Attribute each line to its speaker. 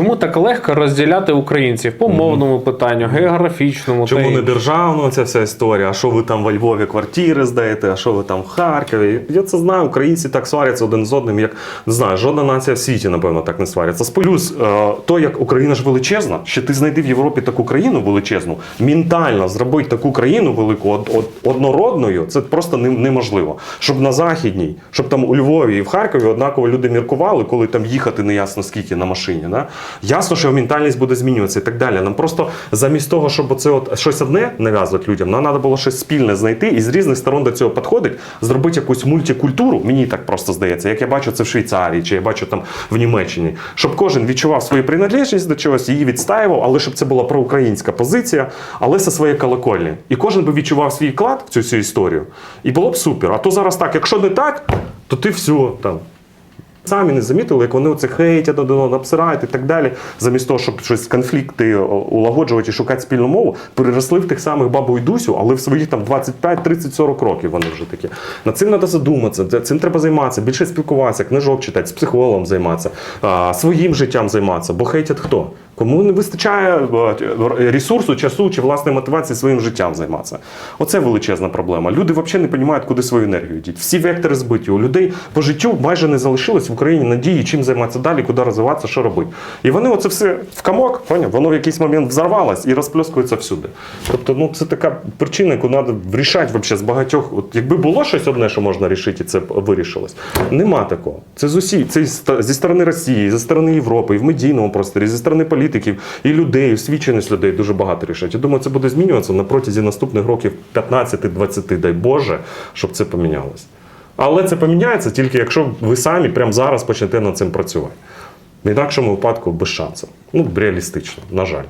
Speaker 1: Чому так легко розділяти українців по мовному питанню, географічному
Speaker 2: Чому
Speaker 1: та й-
Speaker 2: не державно ця вся історія? А що ви там во Львові квартири здаєте, а що ви там в Харкові? Я це знаю, українці так сваряться один з одним, як не знаю, жодна нація в світі, напевно, так не сваряться. Плюс е, то, як Україна ж величезна, що ти знайди в Європі таку країну величезну, ментально зробити таку країну велику од, од- однородною, це просто не- неможливо. Щоб на західній, щоб там у Львові і в Харкові однаково люди міркували, коли там їхати не ясно скільки на машині. Да? Ясно, що ментальність буде змінюватися і так далі. Нам просто замість того, щоб оце от щось одне нав'язувати людям, нам треба було щось спільне знайти і з різних сторон до цього підходить, зробити якусь мультикультуру. Мені так просто здається, як я бачу це в Швейцарії, чи я бачу там в Німеччині, щоб кожен відчував свою приналежність до чогось, її відстаював, але щоб це була проукраїнська позиція, але зі своєї колокольні. І кожен би відчував свій вклад в цю всю історію. І було б супер. А то зараз так, якщо не так, то ти все там. Самі не замітили, як вони оце хейтять одного, обсирають і так далі. Замість того, щоб щось конфлікти улагоджувати і шукати спільну мову, переросли в тих самих бабу і Дусю, але в своїх там 25, 30, 40 років вони вже такі. Над цим треба задуматися, цим треба займатися, більше спілкуватися, книжок читати, з психологом займатися, своїм життям займатися. Бо хейтять хто? Кому не вистачає ресурсу, часу чи власної мотивації своїм життям займатися. Оце величезна проблема. Люди взагалі не розуміють, куди свою енергію діти. Всі вектори збиті. У людей по життю майже не залишилось в Україні надії, чим займатися далі, куди розвиватися, що робити. І вони оце все в комок, поняв? воно в якийсь момент взорвалось і розплескується всюди. Тобто, ну це така причина, яку треба вирішати вообще з багатьох. От якби було щось одне, що можна рішити, і це вирішилось. Нема такого. Це з усі, це зі сторони Росії, зі сторони Європи, і в медійному просторі, зі сторони політиків, і людей, освіченість людей дуже багато рішать. Я думаю, це буде змінюватися на протязі наступних років 15-20, дай Боже, щоб це помінялось. Але це поміняється тільки якщо ви самі прямо зараз почнете над цим працювати. В інакшому випадку без шансу. Ну, реалістично, на жаль.